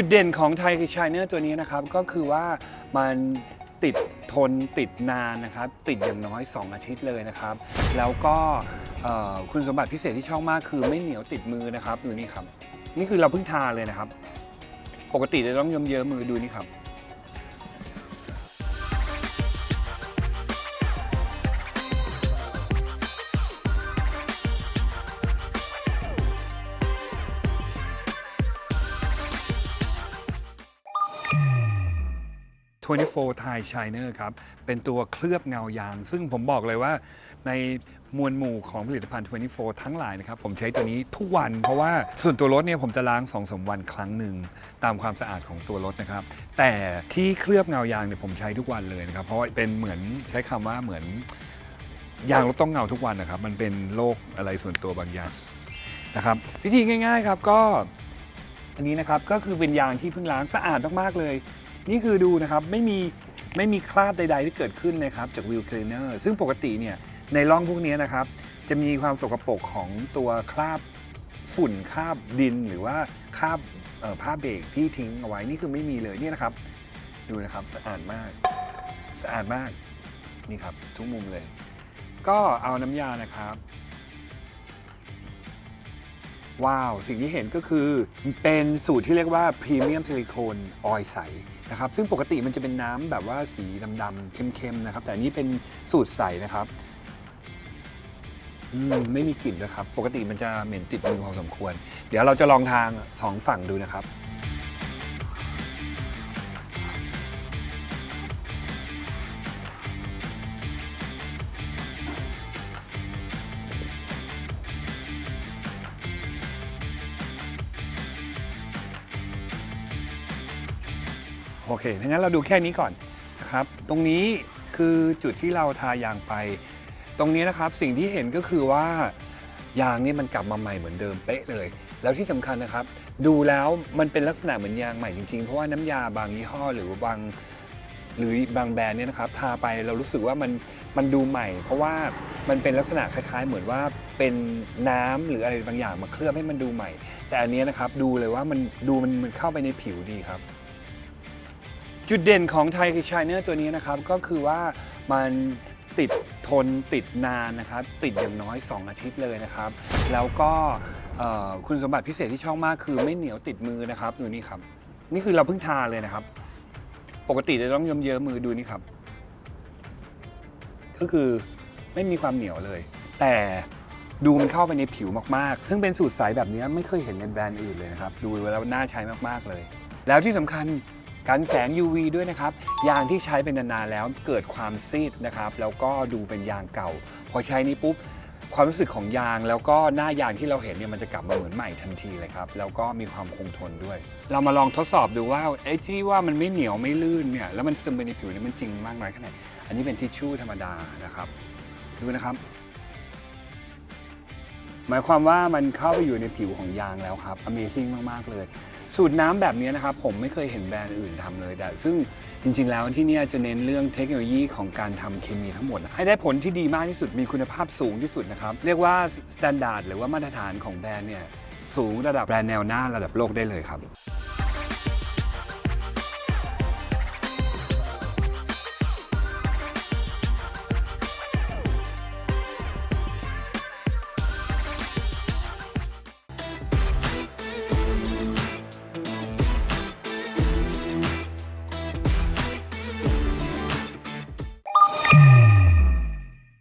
จุดเด่นของไทยชายเนอร์ตัวนี้นะครับ ก็คือว่ามันติดทนติดนานนะครับ ติดอย่างน้อย 2 อาทิตย์เลยนะครับ แล้วก็คุณสมบัติพิเศษที่ชอบมากคือไม่เหนียวติดมือนะครับดูนี่ครับ นี่คือเราเพิ่งทาเลยนะครับ ปกติจะต้องเยิ้มเยิ้มมือดูนี่ครับ 24 Thai Shiner ครับ เป็นตัวเคลือบเงายาง ซึ่งผมบอกเลยว่าในมวลหมู่ของผลิตภัณฑ์ 24 ทั้งหลายนะครับ ผมใช้ตัวนี้ทุกวันเพราะว่าส่วนตัวรถเนี่ยผมจะล้าง2อสวันครั้งหนึ่ง ตามความสะอาดของตัวรถนะครับ แต่ที่เคลือบเงายางเนี่ยผมใช้ทุกวันเลยนะครับ เพราะว่าเป็นเหมือนใช้คำว่าเหมือนยางรถต้องเงาทุกวันนะครับ มันเป็นโรคอะไรส่วนตัวบางอย่างนะครับวิธีง่าย ๆ ครับก็อันนี้นะครับก็คือเป็นยางที่เพิ่งล้างสะอาดมากๆเลย นี่คือดูนะครับไม่มีไม่มีคราบใด ๆ ที่เกิดขึ้นนะครับจากวิลคลีเนอร์ซึ่งปกติเนี่ยในร่องพวกนี้นะครับ จะมีความสกปรกของตัวคราบฝุ่นคราบดินหรือว่าคราบผ้าเบรกที่ทิ้งเอาไว้นี่คือไม่มีเลยเนี่ยนะครับ ดูนะครับสะอาดมาก สะอาดมากนี่ครับทุกมุมเลย ก็เอาน้ำยานะครับ ว้าว สิ่งที่เห็นก็คือเป็นสูตรที่เรียกว่าพรีเมียมซิลิโคนออยใส นะครับซึ่งปกติมันจะเป็นน้ำแบบว่าสีดำๆเค็มๆนะครับ แต่อันนี้เป็นสูตรใสนะครับมไม่มีกลิ่นนะครับ ปกติมันจะเหม็นติดมือพอสมควร เดี๋ยวเราจะลองทางสองฝั่งดูนะครับ โอเคถ้างั้นเราดูแค่นี้ก่อนนะครับ ตรงนี้คือจุดที่เราทายางไป ตรงนี้นะครับสิ่งที่เห็นก็คือว่ายางนี่มันกลับมาใหม่เหมือนเดิมเป๊ะเลย แล้วที่สำคัญนะครับ ดูแล้วมันเป็นลักษณะเหมือนยางใหม่จริงๆ เพราะว่าน้ำยาบางยี่ห้อหรือบางหรือบางแบรนด์เนี่ยนะครับทาไปเรารู้สึกว่ามันมันดูใหม่ เพราะว่ามันเป็นลักษณะคล้ายๆ เหมือนว่าเป็นน้ำหรืออะไรบางอย่างมาเคลือบให้มันดูใหม่ แต่อันนี้นะครับดูเลยว่ามันดูมันมันเข้าไปในผิวดีครับ จุดเด่นของไทยชายเนอร์ตัวนี้นะครับก็คือว่ามันติดทนติดนานนะครับ ติดอย่างน้อย 2 อาทิตย์เลยนะครับ แล้วก็คุณสมบัติพิเศษที่ชอบมากคือไม่เหนียวติดมือนะครับดูนี่ครับ นี่คือเราเพิ่งทาเลยนะครับ ปกติจะต้องเยิ้มเยิ้มมือดูนี่ครับ ก็คือไม่มีความเหนียวเลย แต่ดูมันเข้าไปในผิวมากๆ ซึ่งเป็นสูตรใสแบบนี้ไม่เคยเห็นในแบรนด์อื่นเลยนะครับ ดูแล้วน่าใช้มากๆเลย แล้วที่สำคัญ กันแสง UV ด้วยนะครับ ยางที่ใช้เป็นนานๆแล้วเกิดความซีดนะครับ แล้วก็ดูเป็นยางเก่า พอใช้นี้ปุ๊บความรู้สึกของยางแล้วก็หน้ายางที่เราเห็นเนี่ยมันจะกลับมาเหมือนใหม่ทันทีเลยครับ แล้วก็มีความคงทนด้วย เรามาลองทดสอบดูว่าไอ้ที่ว่ามันไม่เหนียวไม่ลื่นเนี่ยแล้วมันซึมไปในผิวเนี่ยมันจริงมากน้อยแค่ไหนอันนี้เป็นทิชชู่ธรรมดานะครับ ดูนะครับ หมายความว่ามันเข้าไปอยู่ในผิวของยางแล้วครับ Amazing มาก ๆ เลย สูตรน้ำแบบนี้นะครับผมไม่เคยเห็นแบรนด์อื่นทำเลยแต่ซึ่งจริงๆ แล้วที่นี่จะเน้นเรื่องเทคโนโลยีของการทำเคมีทั้งหมด ให้ได้ผลที่ดีมากที่สุดมีคุณภาพสูงที่สุดนะครับ เรียกว่าสแตนดาร์ดหรือว่ามาตรฐานของแบรนด์เนี่ยสูงระดับแบรนด์แนวหน้าระดับโลกได้เลยครับ